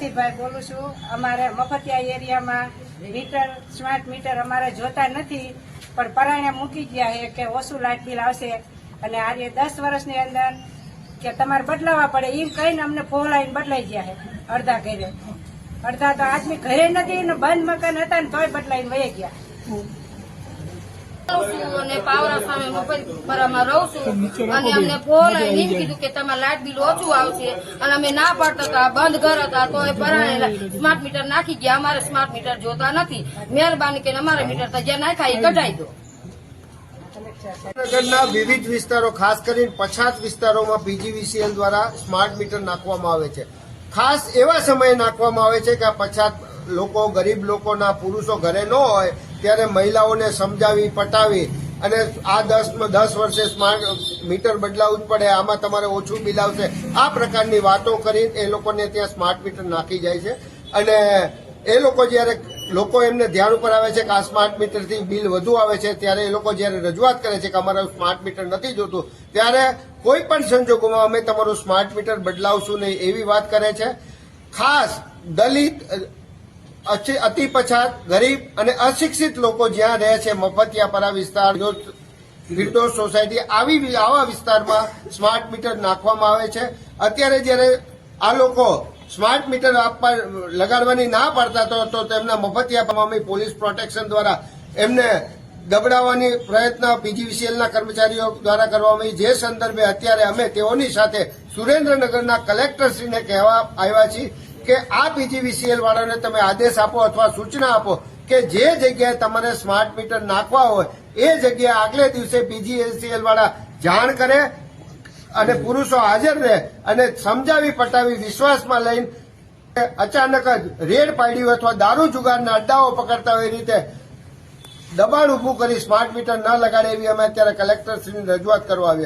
રમીભાઈ બોલું છું. અમારે મફતિયા એરિયામાં મીટર, સ્માર્ટ મીટર અમારે જોતા નથી, પણ પરાણે મૂકી ગયા છે કે ઓછું લાઇટ બિલ આવશે. અને આજે દસ વર્ષની અંદર કે તમારે બદલાવવા પડે, એમ કહીને અમને ફોલાઈને બદલાઈ ગયા છે, અડધા ઘરે. અડધા તો આજની ઘરે નથી ને બંધ મકાન હતા ને તોય બદલાઈને વહી ગયા. અને પાવરા સામે મફતપરામાં રહું છું. અને અમને ફોન એમ કીધું કે તમારે લાઇટ બિલ ઓછું આવશે અને અમે ના પાડતા હતા બંધ ઘર હતા તો એ પરાણે સ્માર્ટ મીટર નાખી ગયા. અમારે સ્માર્ટ મીટર જોતા નથી. મહેરબાની કરીને અમારે મીટર તો જ્યાં નાખાય એ કઢાઈ દો. નગરના વિવિધ વિસ્તારો ખાસ કરીને પછાત વિસ્તારોમાં પીજીવીસીએલ દ્વારા સ્માર્ટ મીટર નાખવામાં આવે છે. ખાસ એવા સમયે નાખવામાં આવે છે કે આ પછાત લોકો ગરીબ લોકોના પુરુષો ઘરે ન હોય ત્યારે મહિલાઓને સમજાવી, પટાવી અને આ દસ દસ વર્ષે સ્માર્ટ મીટર બદલાવવું જ પડે, આમાં તમારે ઓછું બિલ આવશે આ પ્રકારની વાતો કરી એ લોકોને ત્યાં સ્માર્ટ મીટર નાખી જાય છે. અને એ લોકો જ્યારે, લોકો એમને ધ્યાન ઉપર આવે છે કે આ સ્માર્ટ મીટરથી બિલ વધુ આવે છે, ત્યારે એ લોકો જ્યારે રજૂઆત કરે છે કે અમારે સ્માર્ટ મીટર નથી જોતું, ત્યારે કોઈ પણ સંજોગોમાં અમે તમારું સ્માર્ટ મીટર બદલાવશું નહીં એવી વાત કરે છે. ખાસ દલિત અતિ પછાત, ગરીબ અને અશિક્ષિત લોકો જ્યાં રહે છે, મફતિયાપરા વિસ્તાર નિર્દોષ સોસાયટી, આવી આવા વિસ્તારમાં સ્માર્ટ મીટર નાખવામાં આવે છે. અત્યારે જ્યારે આ લોકો સ્માર્ટ મીટર આપવા લગાડવાની ના પાડતા તો તેમના મફતિયા પોલીસ પ્રોટેક્શન દ્વારા એમને દબડાવવાની પ્રયત્ન પીજીવીસીએલના કર્મચારીઓ દ્વારા કરવામાં આવી. જે સંદર્ભે અત્યારે અમે તેઓની સાથે સુરેન્દ્રનગરના કલેક્ટરશ્રીને કહેવા આવ્યા છીએ કે આ પીજીવીસીએલ વાળાને તમે આદેશ આપો અથવા સૂચના આપો કે જે જગ્યાએ તમારે સ્માર્ટ મીટર નાખવા હોય, એ જગ્યાએ આગલે દિવસે પીજીવીસીએલ વાળા જાણ કરે અને પુરુષો હાજર રહે અને સમજાવી પટાવી વિશ્વાસમાં લઈને અચાનક જ રેડ પાડ્યું અથવા દારૂ જુગારના અડ્ડાઓ પકડતા હોય રીતે દબાણ ઉભું કરી સ્માર્ટ મીટર ન લગાડે એવી અમે અત્યારે કલેક્ટરશ્રીની રજૂઆત કરવા આવ્યા.